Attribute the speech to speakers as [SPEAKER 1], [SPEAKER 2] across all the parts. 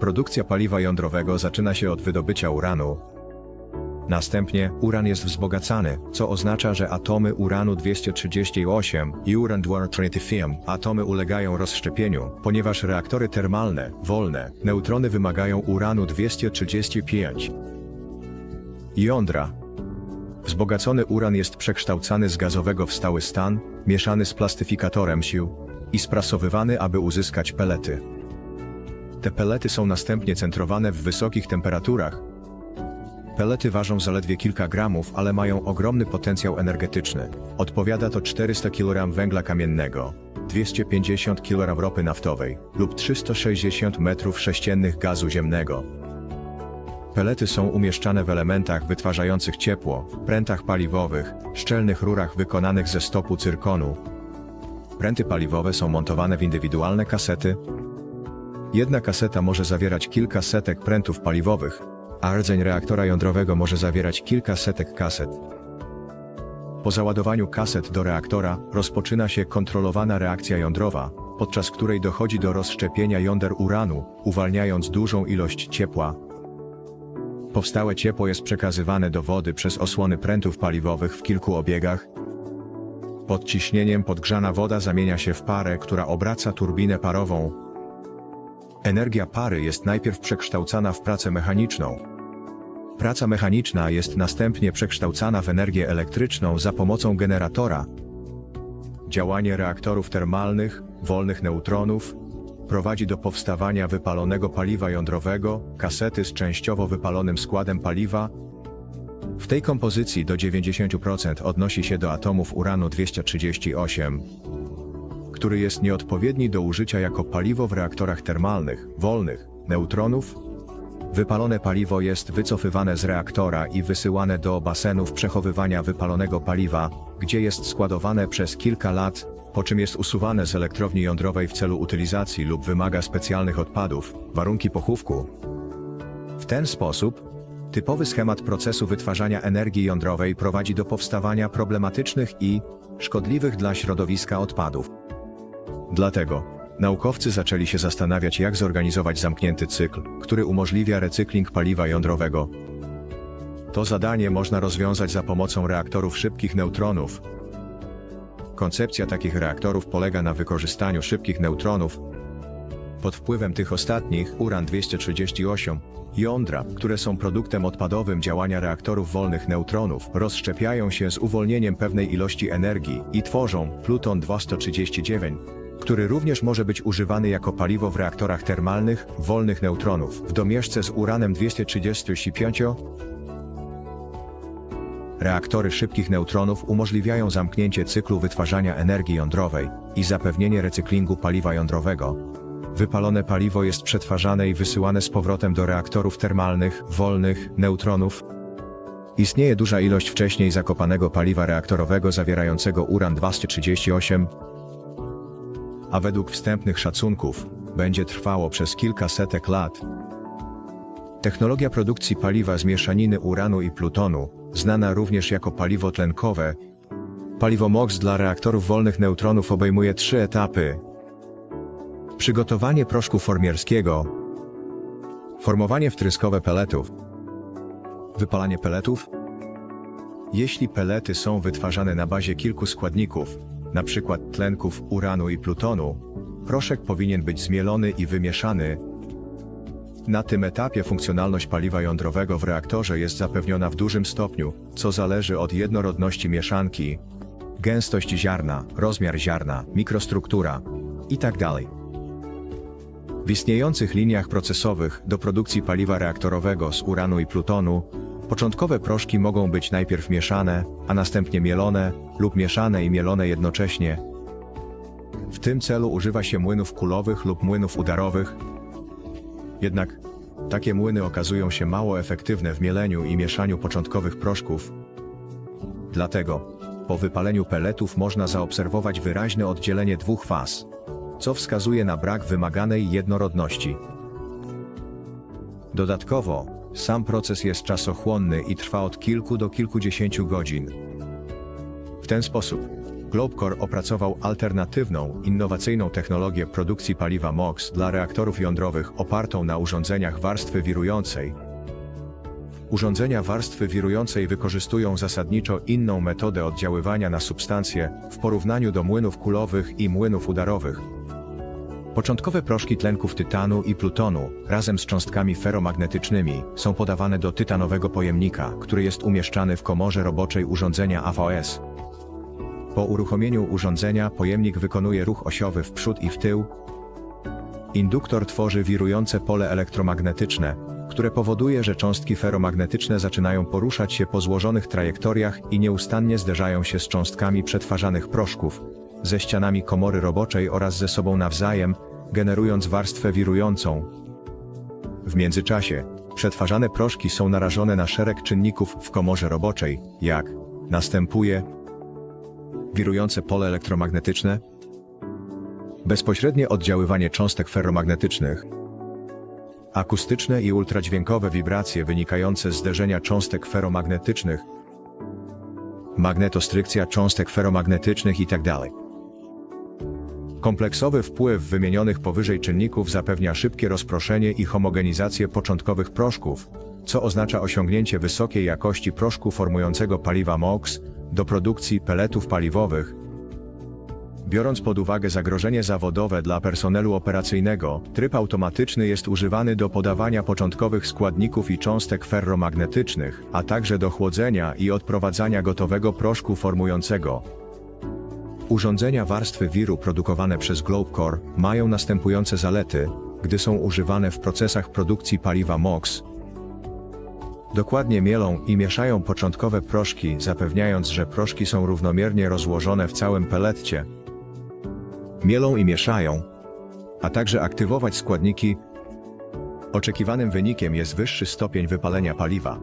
[SPEAKER 1] Produkcja paliwa jądrowego zaczyna się od wydobycia uranu. Następnie uran jest wzbogacany, co oznacza, że atomy uranu 238 i uran 235 atomy ulegają rozszczepieniu, ponieważ reaktory termalne, wolne, neutrony wymagają uranu 235. Jądra. Wzbogacony uran jest przekształcany z gazowego w stały stan, mieszany z plastyfikatorem sił i sprasowywany, aby uzyskać pelety. Te pelety są następnie centrowane w wysokich temperaturach. Pelety ważą zaledwie kilka gramów, ale mają ogromny potencjał energetyczny. Odpowiada to 400 kg węgla kamiennego, 250 kg ropy naftowej lub 360 m3 gazu ziemnego. Pelety są umieszczane w elementach wytwarzających ciepło, prętach paliwowych, szczelnych rurach wykonanych ze stopu cyrkonu. Pręty paliwowe są montowane w indywidualne kasety. Jedna kaseta może zawierać kilka setek prętów paliwowych, a rdzeń reaktora jądrowego może zawierać kilka setek kaset. Po załadowaniu kaset do reaktora rozpoczyna się kontrolowana reakcja jądrowa, podczas której dochodzi do rozszczepienia jąder uranu, uwalniając dużą ilość ciepła. Powstałe ciepło jest przekazywane do wody przez osłony prętów paliwowych w kilku obiegach. Pod ciśnieniem podgrzana woda zamienia się w parę, która obraca turbinę parową. Energia pary jest najpierw przekształcana w pracę mechaniczną. Praca mechaniczna jest następnie przekształcana w energię elektryczną za pomocą generatora. Działanie reaktorów termalnych, wolnych neutronów, prowadzi do powstawania wypalonego paliwa jądrowego, kasety z częściowo wypalonym składem paliwa. W tej kompozycji do 90% odnosi się do atomów uranu 238, który jest nieodpowiedni do użycia jako paliwo w reaktorach termalnych, wolnych, neutronów. Wypalone paliwo jest wycofywane z reaktora i wysyłane do basenów przechowywania wypalonego paliwa, gdzie jest składowane przez kilka lat, po czym jest usuwane z elektrowni jądrowej w celu utylizacji lub wymaga specjalnych odpadów, warunki pochówku. W ten sposób, typowy schemat procesu wytwarzania energii jądrowej prowadzi do powstawania problematycznych i szkodliwych dla środowiska odpadów. Dlatego naukowcy zaczęli się zastanawiać, jak zorganizować zamknięty cykl, który umożliwia recykling paliwa jądrowego. To zadanie można rozwiązać za pomocą reaktorów szybkich neutronów. Koncepcja takich reaktorów polega na wykorzystaniu szybkich neutronów. Pod wpływem tych ostatnich, uran-238, jądra, które są produktem odpadowym działania reaktorów wolnych neutronów, rozszczepiają się z uwolnieniem pewnej ilości energii i tworzą pluton-239, który również może być używany jako paliwo w reaktorach termalnych wolnych neutronów w domieszce z uranem 235. Reaktory szybkich neutronów umożliwiają zamknięcie cyklu wytwarzania energii jądrowej i zapewnienie recyklingu paliwa jądrowego. Wypalone paliwo jest przetwarzane i wysyłane z powrotem do reaktorów termalnych wolnych neutronów. Istnieje duża ilość wcześniej zakopanego paliwa reaktorowego zawierającego uran 238, a według wstępnych szacunków będzie trwało przez kilka setek lat. Technologia produkcji paliwa z mieszaniny uranu i plutonu, znana również jako paliwo tlenkowe, paliwo MOX dla reaktorów wolnych neutronów obejmuje trzy etapy. Przygotowanie proszku formierskiego, formowanie wtryskowe peletów, wypalanie peletów. Jeśli pelety są wytwarzane na bazie kilku składników, np. tlenków uranu i plutonu, proszek powinien być zmielony i wymieszany. Na tym etapie funkcjonalność paliwa jądrowego w reaktorze jest zapewniona w dużym stopniu, co zależy od jednorodności mieszanki, gęstość ziarna, rozmiar ziarna, mikrostruktura itd. W istniejących liniach procesowych do produkcji paliwa reaktorowego z uranu i plutonu, początkowe proszki mogą być najpierw mieszane, a następnie mielone, lub mieszane i mielone jednocześnie. W tym celu używa się młynów kulowych lub młynów udarowych. Jednak takie młyny okazują się mało efektywne w mieleniu i mieszaniu początkowych proszków. Dlatego, po wypaleniu peletów można zaobserwować wyraźne oddzielenie dwóch faz, co wskazuje na brak wymaganej jednorodności. Dodatkowo, sam proces jest czasochłonny i trwa od kilku do kilkudziesięciu godzin. W ten sposób, Globecore opracował alternatywną, innowacyjną technologię produkcji paliwa MOX dla reaktorów jądrowych opartą na urządzeniach warstwy wirującej. Urządzenia warstwy wirującej wykorzystują zasadniczo inną metodę oddziaływania na substancje w porównaniu do młynów kulowych i młynów udarowych. Początkowe proszki tlenków tytanu i plutonu razem z cząstkami feromagnetycznymi są podawane do tytanowego pojemnika, który jest umieszczany w komorze roboczej urządzenia AVS. Po uruchomieniu urządzenia pojemnik wykonuje ruch osiowy w przód i w tył. Induktor tworzy wirujące pole elektromagnetyczne, które powoduje, że cząstki feromagnetyczne zaczynają poruszać się po złożonych trajektoriach i nieustannie zderzają się z cząstkami przetwarzanych proszków, ze ścianami komory roboczej oraz ze sobą nawzajem, generując warstwę wirującą. W międzyczasie, przetwarzane proszki są narażone na szereg czynników w komorze roboczej, jak następuje wirujące pole elektromagnetyczne, bezpośrednie oddziaływanie cząstek ferromagnetycznych, akustyczne i ultradźwiękowe wibracje wynikające z zderzenia cząstek feromagnetycznych, magnetostrykcja cząstek feromagnetycznych itd. Kompleksowy wpływ wymienionych powyżej czynników zapewnia szybkie rozproszenie i homogenizację początkowych proszków, co oznacza osiągnięcie wysokiej jakości proszku formującego paliwa MOX do produkcji peletów paliwowych. Biorąc pod uwagę zagrożenie zawodowe dla personelu operacyjnego, tryb automatyczny jest używany do podawania początkowych składników i cząstek ferromagnetycznych, a także do chłodzenia i odprowadzania gotowego proszku formującego. Urządzenia warstwy wiru produkowane przez Globecore mają następujące zalety, gdy są używane w procesach produkcji paliwa MOX. Dokładnie mielą i mieszają początkowe proszki, zapewniając, że proszki są równomiernie rozłożone w całym peletcie. Mielą i mieszają, a także aktywować składniki. Oczekiwanym wynikiem jest wyższy stopień wypalenia paliwa.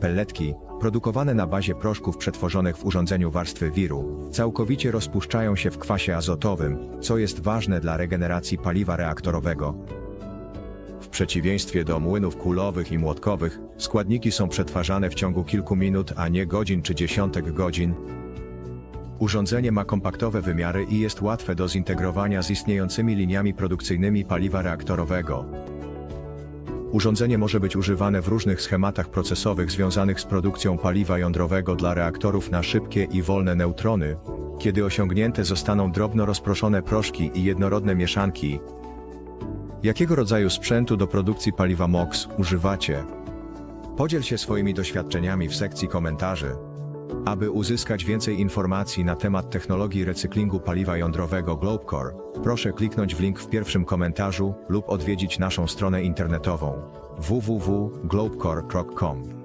[SPEAKER 1] Pelletki, produkowane na bazie proszków przetworzonych w urządzeniu warstwy wiru, całkowicie rozpuszczają się w kwasie azotowym, co jest ważne dla regeneracji paliwa reaktorowego. W przeciwieństwie do młynów kulowych i młotkowych, składniki są przetwarzane w ciągu kilku minut, a nie godzin czy dziesiątek godzin. Urządzenie ma kompaktowe wymiary i jest łatwe do zintegrowania z istniejącymi liniami produkcyjnymi paliwa reaktorowego. Urządzenie może być używane w różnych schematach procesowych związanych z produkcją paliwa jądrowego dla reaktorów na szybkie i wolne neutrony, kiedy osiągnięte zostaną drobno rozproszone proszki i jednorodne mieszanki. Jakiego rodzaju sprzętu do produkcji paliwa MOX używacie? Podziel się swoimi doświadczeniami w sekcji komentarzy. Aby uzyskać więcej informacji na temat technologii recyklingu paliwa jądrowego Globecore, proszę kliknąć w link w pierwszym komentarzu lub odwiedzić naszą stronę internetową www.globecore.com.